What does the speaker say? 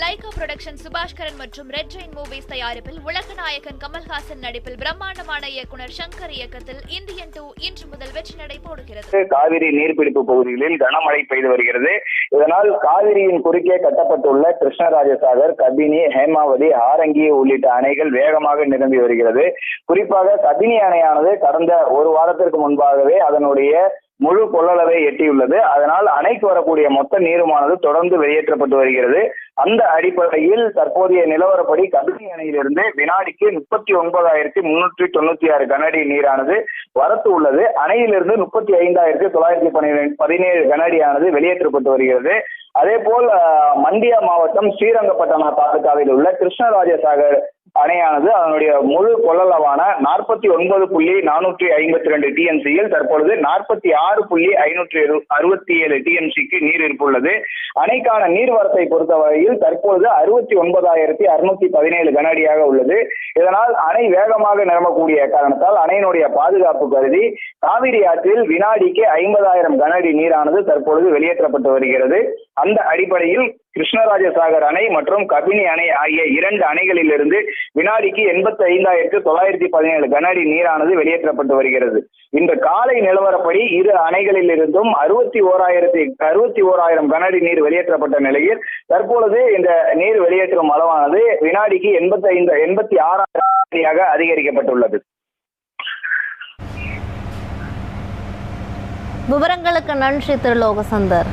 Lyca production Subaskaran மற்றும் red Jain movies தயாரிப்பில் உலக நாயகன் கமல்ஹாசன் நடிப்பில் பிரம்மாண்டமான இயக்குனர் சங்கர் இயக்கத்தில் இந்தியன் டூ இன்று முதல் வெற்றி நடை போடுகிறது. காவிரி நீர்பிடிப்பு பகுதிகளில் கனமழை பெய்து வருகிறது. இதனால் காவிரியின் குறுக்கே கட்டப்பட்டுள்ள கிருஷ்ணராஜசாகர் கபினி ஹேமாவதி ஆரங்கி உள்ளிட்ட அணைகள் வேகமாக நிரம்பி வருகிறது. குறிப்பாக கபினி அணையானது கடந்த ஒரு வாரத்திற்கு முன்பாகவே அதனுடைய முழு கொள்ளளவை எட்டியுள்ளது. அதனால் அணைக்கு வரக்கூடிய மொத்த நீருமானது தொடர்ந்து வெளியேற்றப்பட்டு வருகிறது. அந்த அடிப்படையில் தற்போதைய நிலவரப்படி கபினி அணையிலிருந்து வினாடிக்கு முப்பத்தி ஒன்பதாயிரத்தி முன்னூற்றி தொண்ணூத்தி ஆறு கனஅடி நீரானது வரத்து உள்ளது. அணையிலிருந்து முப்பத்தி ஐந்தாயிரத்தி தொள்ளாயிரத்தி பன்னிரெண்டு பதினேழு கனஅடியானது வெளியேற்றப்பட்டு வருகிறது. அதே போல் மண்டியா மாவட்டம் ஸ்ரீரங்கப்பட்டண தாலுகாவில் உள்ள கிருஷ்ணராஜசாகர் அணையானது அதனுடைய முழு கொள்ளளவான நாற்பத்தி ஒன்பது புள்ளி நானூற்றி ஐம்பத்தி ரெண்டு டிஎம்சியில் தற்பொழுது நாற்பத்தி ஆறு புள்ளி ஐநூற்றி அறுபத்தி ஏழு டிஎம்சிக்கு நீர் இருப்புள்ளது அணைக்கான நீர்வரத்தை பொறுத்தவரையில் தற்பொழுது அறுபத்தி ஒன்பதாயிரத்தி அறுநூத்தி பதினேழு கனஅடியாக உள்ளது. இதனால் அணை வேகமாக நிரம்பக்கூடிய காரணத்தால் அணையினுடைய பாதுகாப்பு கருதி காவிரி ஆற்றில் வினாடிக்கு ஐம்பதாயிரம் கனஅடி நீரானது தற்பொழுது வெளியேற்றப்பட்டு வருகிறது. அந்த அடிப்படையில் கிருஷ்ணராஜசாகர் அணை மற்றும் கபினி அணை ஆகிய இரண்டு அணைகளிலிருந்து வினாடிக்கு எண்பத்தி ஐந்தாயிரத்து தொள்ளாயிரத்தி பதினேழு கனஅடி நீரானது வெளியேற்றப்பட்டு வருகிறது. இந்த காலை நிலவரப்படி இரு அணைகளிலிருந்தும் அறுபத்தி ஓராயிரத்தி அறுபத்தி ஓராயிரம் கனஅடி நீர் வெளியேற்றப்பட்ட நிலையில் தற்பொழுது இந்த நீர் வெளியேற்றும் அளவானது வினாடிக்கு எண்பத்தி ஐந்து எண்பத்தி ஆறாயிரம் அடியாக அதிகரிக்கப்பட்டுள்ளது. விவரங்களுக்கு நன்றி திரு லோகசந்தர்.